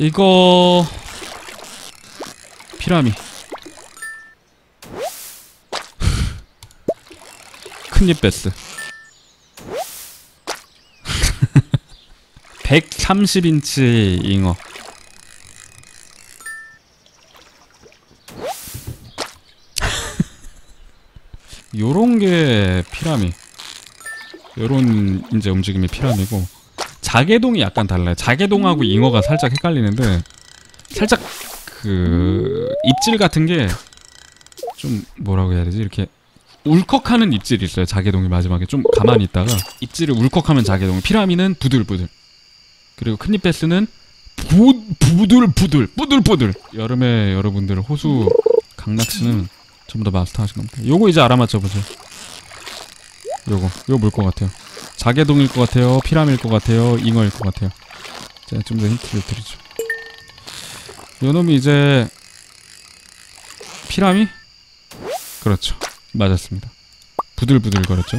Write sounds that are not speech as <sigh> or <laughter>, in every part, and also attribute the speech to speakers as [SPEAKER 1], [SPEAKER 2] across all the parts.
[SPEAKER 1] 이거 피라미. <laughs> 큰입 베스. <laughs> 130인치 잉어. <laughs> 요런 게 피라미. 요런 이제 움직임이 피라미고 자개동이 약간 달라요. 자개동하고 잉어가 살짝 헷갈리는데 살짝 그 입질 같은 게 좀 뭐라고 해야 되지? 이렇게 울컥하는 입질이 있어요 자개동이 마지막에. 좀 가만히 있다가 입질을 울컥하면 자개동 피라미는 부들부들. 그리고 큰입 베스는 부, 부들부들 부들부들. 여름에 여러분들 호수 강낚시는 전부 다 마스터 하신 겁니다. 요거 이제 알아맞혀보세요. 요거 요거 뭘것 같아요 자개동일 것 같아요. 피라미일 것 같아요. 잉어일 것 같아요. 제가 좀 더 힌트를 드리죠. 요놈이 이제 피라미? 그렇죠. 맞았습니다. 부들부들 거렸죠?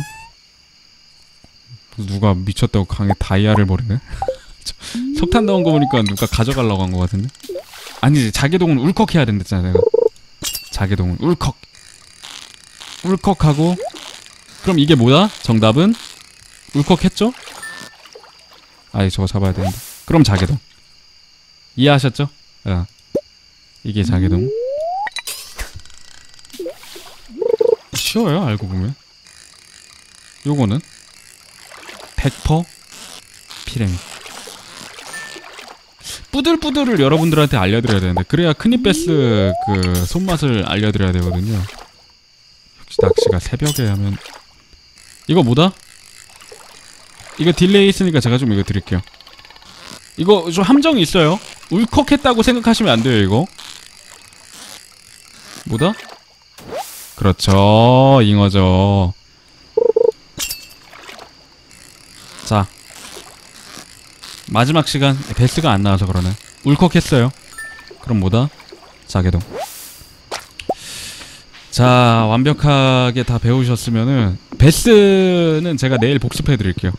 [SPEAKER 1] 누가 미쳤다고 강에 다이아를 버리네? <laughs> 저- 석탄 넣은 거 보니까 누가 가져가려고 한 거 같은데? 아니지 자개동은 울컥 해야 된댔잖아 내가. 자개동은 울컥. 울컥하고. 그럼 이게 뭐야? 정답은 울컥했죠? 아이 저거 잡아야 되는데. 그럼 자개동. 이해하셨죠? 아, 이게 자개동. 쉬워요 알고 보면. 요거는 100% 피레미. 뿌들뿌들을 여러분들한테 알려드려야 되는데 그래야 크니베스 그 손맛을 알려드려야 되거든요. 역시 낚시가 새벽에 하면. 이거 뭐다? 이거 딜레이 있으니까 제가 좀 이거 드릴게요. 이거 좀 함정이 있어요. 울컥했다고 생각하시면 안 돼요 이거. 뭐다? 그렇죠. 잉어죠. 자. 마지막 시간 베스가 안 나와서 그러네. 울컥했어요. 그럼 뭐다? 자개동. 자 완벽하게 다 배우셨으면은 베스는 제가 내일 복습해 드릴게요